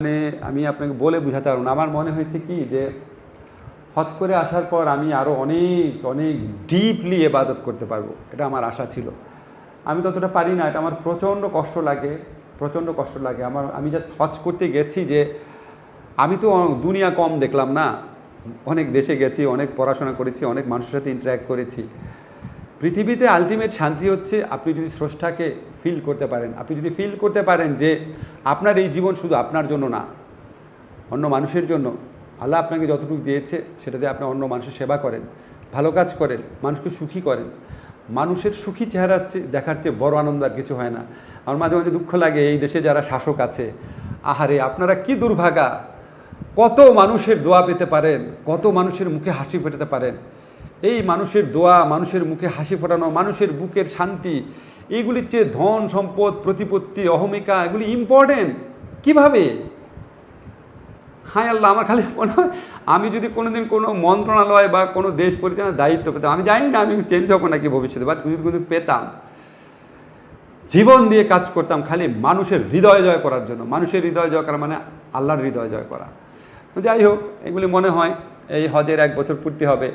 মানে আমি আপনাকে বলে বোঝাতে পারব না। আমার মনে হয়েছে কি যে, হজ করে আসার পর আমি আরও অনেক অনেক ডিপলি এবাদত করতে পারব। এটা আমার আশা ছিল। আমি ততটা পারি না। এটা আমার প্রচণ্ড কষ্ট লাগে, প্রচণ্ড কষ্ট লাগে। আমার, আমি জাস্ট হজ করতে গেছি যে, আমি তো দুনিয়া কম দেখলাম না। অনেক দেশে গেছি, অনেক পড়াশোনা করেছি, অনেক মানুষের সাথে ইন্টারাক্ট করেছি। পৃথিবীতে আলটিমেট শান্তি হচ্ছে আপনি যদি স্রষ্টাকে ফিল করতে পারেন। আপনি যদি ফিল করতে পারেন যে আপনার এই জীবন শুধু আপনার জন্য না, অন্য মানুষের জন্য। আল্লাহ আপনাকে যতটুকু দিয়েছে সেটাতে আপনি অন্য মানুষের সেবা করেন, ভালো কাজ করেন, মানুষকে সুখী করেন। মানুষের সুখী চেহারা দেখার চেয়ে বড় আনন্দ আর কিছু হয় না। আমার মাঝে মাঝে দুঃখ লাগে, এই দেশে যারা শাসক আছে, আহারে আপনারা কি দুর্ভাগা! কত মানুষের দোয়া পেতে পারেন, কত মানুষের মুখে হাসি ফেটাতে পারেন। এই মানুষের দোয়া, মানুষের মুখে হাসি ফোটানো, মানুষের বুকের শান্তি এইগুলির চেয়ে ধন, সম্পদ, প্রতিপত্তি, অহমিকা, এগুলি ইম্পর্টেন্ট কীভাবে? হায় আল্লাহ, আমার খালি মনে হয় আমি যদি কোনোদিন কোনো মন্ত্রণালয় বা কোনো দেশ পরিচালনার দায়িত্ব পেতাম, আমি জানি না আমি চেঞ্জ হব নাকি ভবিষ্যতে বা যদি কোনো পেতাম, জীবন দিয়ে কাজ করতাম খালি মানুষের হৃদয় জয় করার জন্য। মানুষের হৃদয় জয় করা মানে আল্লাহর হৃদয় জয় করা। তো যাই হোক, এগুলি মনে হয় এই হজের এক বছর পূর্তি হবে।